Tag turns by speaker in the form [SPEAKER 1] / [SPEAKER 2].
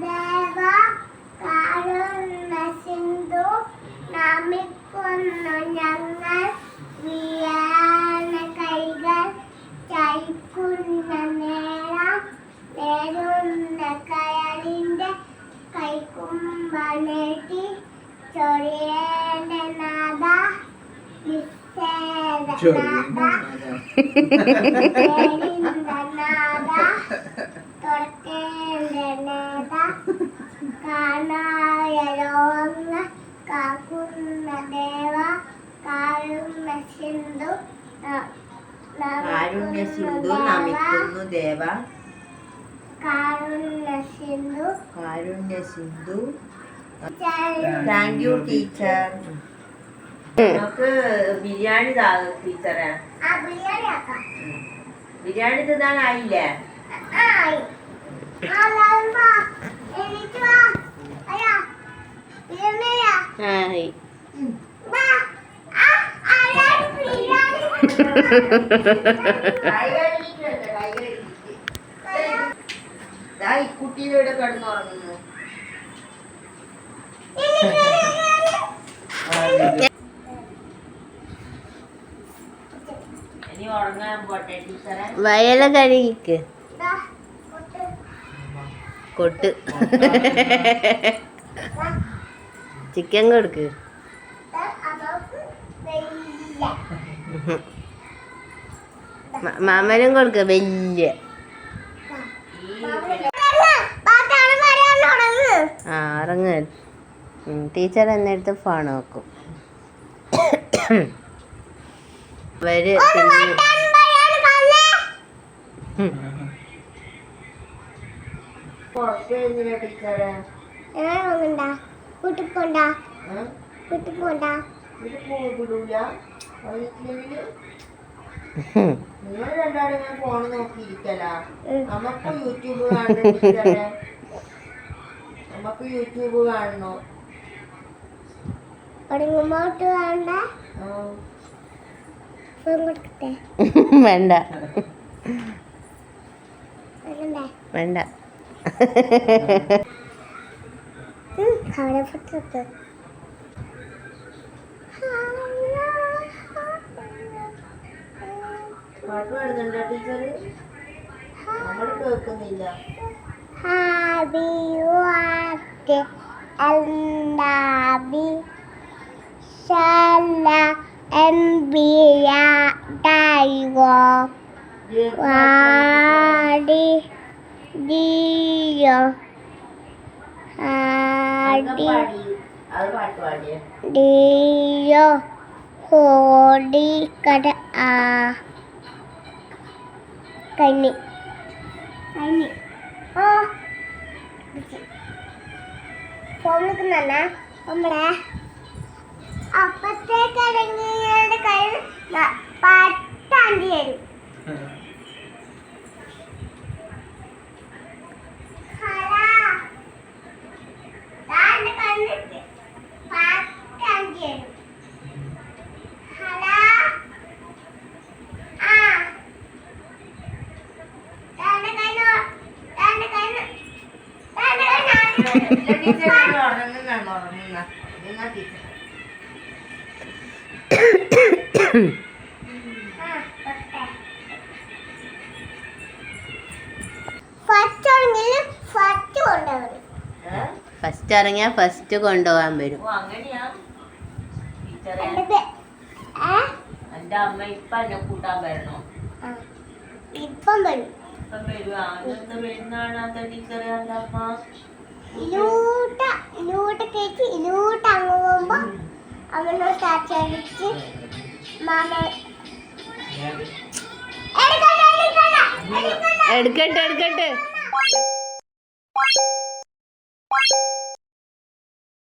[SPEAKER 1] ദേവ കാരുണ്യ സിന്ധു നമിക്കുന്നു ഞങ്ങൾ വിയാന കൈകൾ. ചൈക്കുന്ന നേരം നേരുന്ന കയറിന്റെ കൈക്കുമ്പനേട്ടി ചൊറിയേണ്ട നാദ നിസ്സേദ നാദ തുറക്കേണ്ട ലോക കാക്കുന്ന ദേവ കാരുണ്യ സിന്ധു
[SPEAKER 2] കാരുണ്യ സിന്ധു നമിക്കുന്നു ദേവ.
[SPEAKER 1] കാരുണ്യ സിന്ധു
[SPEAKER 2] കാരുണ്യ സിന്ധു താങ്ക് യു ടീച്ചർ നമുക്ക് ബിരിയാണി ടീച്ചറെ
[SPEAKER 1] ആ ബിരിയാണി ആക്കാം.
[SPEAKER 2] ബിരിയാണി തിന്നാനായില്ലേ? കുട്ടീടെ ഇവിടെ കിടന്നുറങ്ങുന്നു
[SPEAKER 3] വയല കഴുകിക്ക്.
[SPEAKER 1] കൊട്ട്.
[SPEAKER 3] ചിക്കൻ കൊടുക്ക് മാമനും കൊടുക്ക് വലിയ. ആ ഉറങ്ങ് ടീച്ചർ എന്നിടത്ത് ഫോൺ നോക്കും.
[SPEAKER 2] ടീച്ചറെ
[SPEAKER 1] വാങ്ങണ്ട വീട്ടിൽ പോണ്ട? വീട്ടിൽ പോണ്ട.
[SPEAKER 2] നിങ്ങൾ രണ്ടാളും ഫോൺ നോക്കിയിരിക്കല. നമുക്ക് യൂട്യൂബ് കാണണം ടീച്ചറെ നമുക്ക് യൂട്യൂബ് കാണണോ?
[SPEAKER 1] തുടങ്ങുമ്പോട്ട് വേണ്ട.
[SPEAKER 3] വേണ്ട.
[SPEAKER 1] വേണ്ട? അവിടെ പൊട്ടിട്ട്
[SPEAKER 2] പാട്ട് പാടുന്നുണ്ടോ ടീച്ചർ നമ്മൾ കേൾക്കുന്നില്ല.
[SPEAKER 1] ഹാബി വാറ്റ് അല്ലാബി ശല എംബിയ ഡൈഗോ വാടി ദിയോ. ആ
[SPEAKER 2] പാടി. അത് പാട്ട് പാടിയേ.
[SPEAKER 1] ദിയോ ഹോടി കട ആ. കണ്ണി കണ്ണി ഓ ഫോൺ നിൽക്കുന്നല്ല നമ്മുടെ അപ്പത്തേക്കടങ്ങിയുടെ കയ്യിൽ പട്ടാണ്ടി വരും ഹലാ. ദാ എന്റെ കണ്ണിട്ട് പട്ടാണ്ടി വരും ഹലാ. ആ. ദാ എന്റെ കയ്യിൽ ദാ എന്റെ കയ്യിൽ ദാ എന്റെ കയ്യിൽ
[SPEAKER 2] ടീച്ചർ ഉറങ്ങുന്നാണ് ഉറങ്ങുന്ന ഉറങ്ങുന്ന ടീച്ചർ
[SPEAKER 1] ഫസ്റ്റ് ആണെങ്കിൽ ഫസ്റ്റ് കൊണ്ടുവരും.
[SPEAKER 3] ഫസ്റ്റ് ഇറങ്ങിയാ ഫസ്റ്റ് കൊണ്ടുപോകാൻ വരും.
[SPEAKER 2] എന്റെ അമ്മ ഇപ്പൊ എന്നെ കൂട്ടാൻ വരണോ.
[SPEAKER 1] ഇപ്പം വരും.
[SPEAKER 2] ഇപ്പം വരുവാ വരുന്നാണ് അമ്മ?
[SPEAKER 1] അങ്ങ് പോകുമ്പോ മാമ
[SPEAKER 3] എടുക്കട്ടെ എടുക്കട്ടെ.